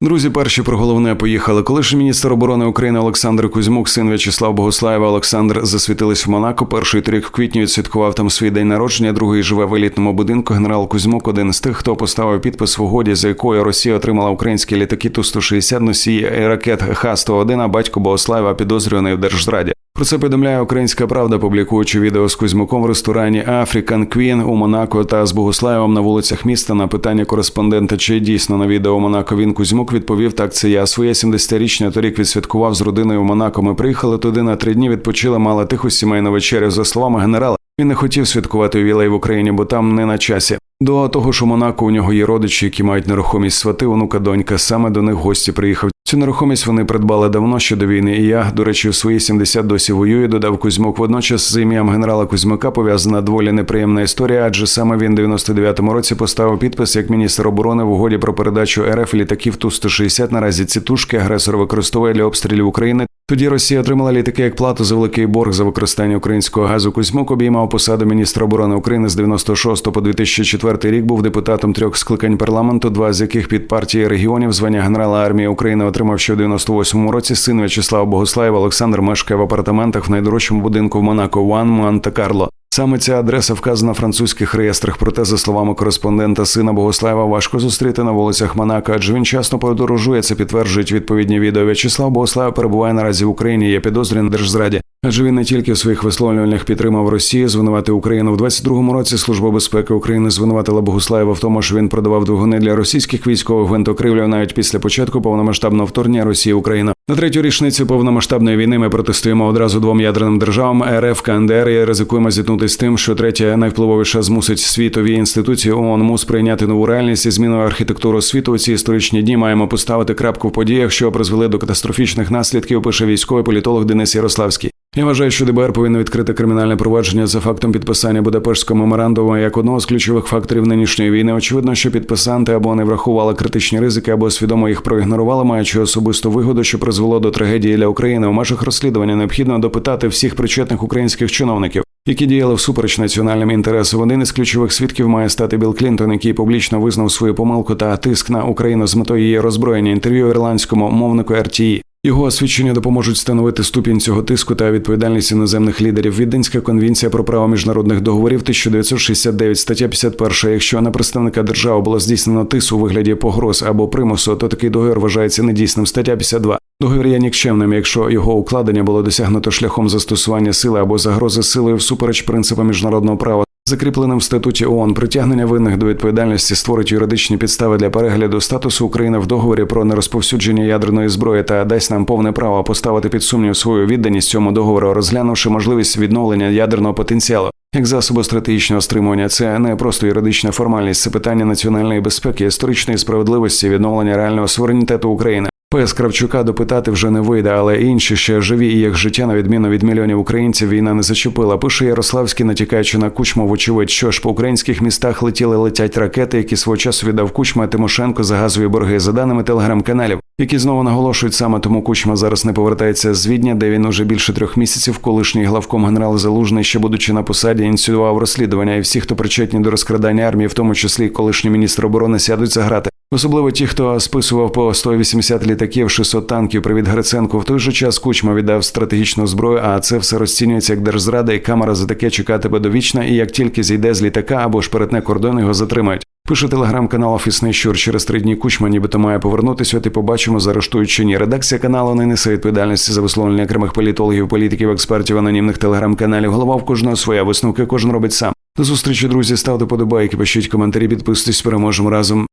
Друзі, перші про головне поїхали. Колишній міністр оборони України Олександр Кузьмук, син В'ячеслав Богослаєва Олександр засвітились в Монако. Перший торік в квітні відсвяткував там свій день народження. Другий живе в елітному будинку. Генерал Кузьмук один з тих, хто поставив підпис в угоді, за якою Росія отримала українські літаки Ту-160 носії ракет Х-101, а батько Богослаєва підозрюваний в держзраді. Про це повідомляє Українська Правда, публікуючи відео з Кузьмуком в ресторані African Queen у Монако та з Богослаєвом на вулицях міста на питання кореспондента, чи дійсно на відео Монако він Кузьмук відповів: так це я своє 70-річне торік відсвяткував з родиною в Монако. Ми приїхали туди на три дні, відпочили, мали тиху сімейну вечерю. За словами генерала, він не хотів святкувати ювілей в Україні, бо там не на часі. До того ж, у Монако у нього є родичі, які мають нерухомість свати, онука донька. Саме до них гості приїхав. Цю нерухомість вони придбали давно ще до війни. І я, до речі, у свої 70 досі воюю. Додав Кузьмук. Водночас з ім'ям генерала Кузьмика пов'язана доволі неприємна історія, адже саме він в 99-му році поставив підпис як міністр оборони в угоді про передачу РФ літаків Ту 160 Наразі ці тушки агресор використовує для обстрілів України. Тоді Росія отримала літаки як плату за великий борг за використання українського газу. Кузьмук обіймав посаду міністра оборони України з 96 по 2004 рік. Був депутатом трьох скликань парламенту, два з яких під партії регіонів звання генерала армії України отримав ще в 98-му році. Син В'ячеслав Богослаєв Олександр мешкає в апартаментах в найдорожчому будинку в Монако Ван Монте-Карло. Саме ця адреса вказана в французьких реєстрах. Проте, за словами кореспондента сина Богослаєва, важко зустріти на вулицях Монако, адже він часто подорожує. Це підтверджують відповідні відео. В'ячеслав Богослаєв перебуває наразі в Україні. Є підозрі на держзраді. Адже він не тільки в своїх висловлюваннях підтримав Росію, звинуватив Україну в 22-му році. Служба безпеки України звинуватила Богуслаєва в тому, що він продавав двигуни для російських військових гвинтокрилів навіть після початку повномасштабного вторгнення Росії в Україну. На третю річницю повномасштабної війни ми протестуємо одразу двом ядерним державам РФ КНДР і ризикуємо зіткнутися з тим, що третя найвпливовіша змусить світові інституції ООН МУС прийняти нову реальність і зміну архітектуру світу. У ці історичні дні маємо поставити крапку в подіях, що призвели до катастрофічних наслідків. Пише військовий політолог Денис Ярославський. Я вважаю, що ДБР повинно відкрити кримінальне провадження за фактом підписання Будапештського меморандуму як одного з ключових факторів нинішньої війни. Очевидно, що підписанти або не врахували критичні ризики, або свідомо їх проігнорували, маючи особисту вигоду, що призвело до трагедії для України. У межах розслідування необхідно допитати всіх причетних українських чиновників. Які діяли всупереч національним інтересам. Один із ключових свідків має стати Білл Клінтон, який публічно визнав свою помилку та тиск на Україну з метою її роззброєння. Інтерв'ю ірландському мовнику RTE. Його освідчення допоможуть встановити ступінь цього тиску та відповідальність іноземних лідерів. Віденська конвенція про право міжнародних договорів 1969, стаття 51. Якщо на представника держави було здійснено тис у вигляді погроз або примусу, то такий договір вважається недійсним. Стаття 52. Договір є нікчемним, якщо його укладення було досягнуто шляхом застосування сили або загрози силою всупереч принципам міжнародного права. Закріпленим в статуті ООН притягнення винних до відповідальності створить юридичні підстави для перегляду статусу України в договорі про нерозповсюдження ядерної зброї та дасть нам повне право поставити під сумнів свою відданість цьому договору, розглянувши можливість відновлення ядерного потенціалу. Як засобу стратегічного стримування, це не просто юридична формальність, це питання національної безпеки, історичної справедливості, відновлення реального суверенітету України. Пес Кравчука допитати вже не вийде, але інші ще живі, і їх життя, на відміну від мільйонів українців, війна не зачепила. Пише Ярославський, натякаючи на кучму, вочевидь, що ж по українських містах летіли летять ракети, які свого часу віддав Кучма Тимошенко за газові борги, за даними телеграм-каналів, які знову наголошують саме тому Кучма зараз не повертається з Відня, де він уже більше трьох місяців. Колишній главком генерал Залужний, ще будучи на посаді, ініціював розслідування, і всі, хто причетні до розкрадання армії, в тому числі колишній міністр оборони, сядуть за грати. Особливо ті, хто списував по 180 літаків, 600 танків. Привіт Гриценку. В той же час Кучма віддав стратегічну зброю, а це все розцінюється як держзрада, і камера за таке чекатиме довічно. І як тільки зійде з літака або ж перетне кордон, його затримають. Пише телеграм-канал Офісний Щур. Через три дні Кучма, нібито має повернутися. От і побачимо, заарештують чи ні. Редакція каналу не несе відповідальності за висловлення окремих політологів, політиків, експертів, анонімних телеграм-каналів. Голова в кожного своя висновки кожен робить сам. До зустрічі, друзі. Ставте подобайки, пишіть коментарі, підписуйтесь, переможемо разом.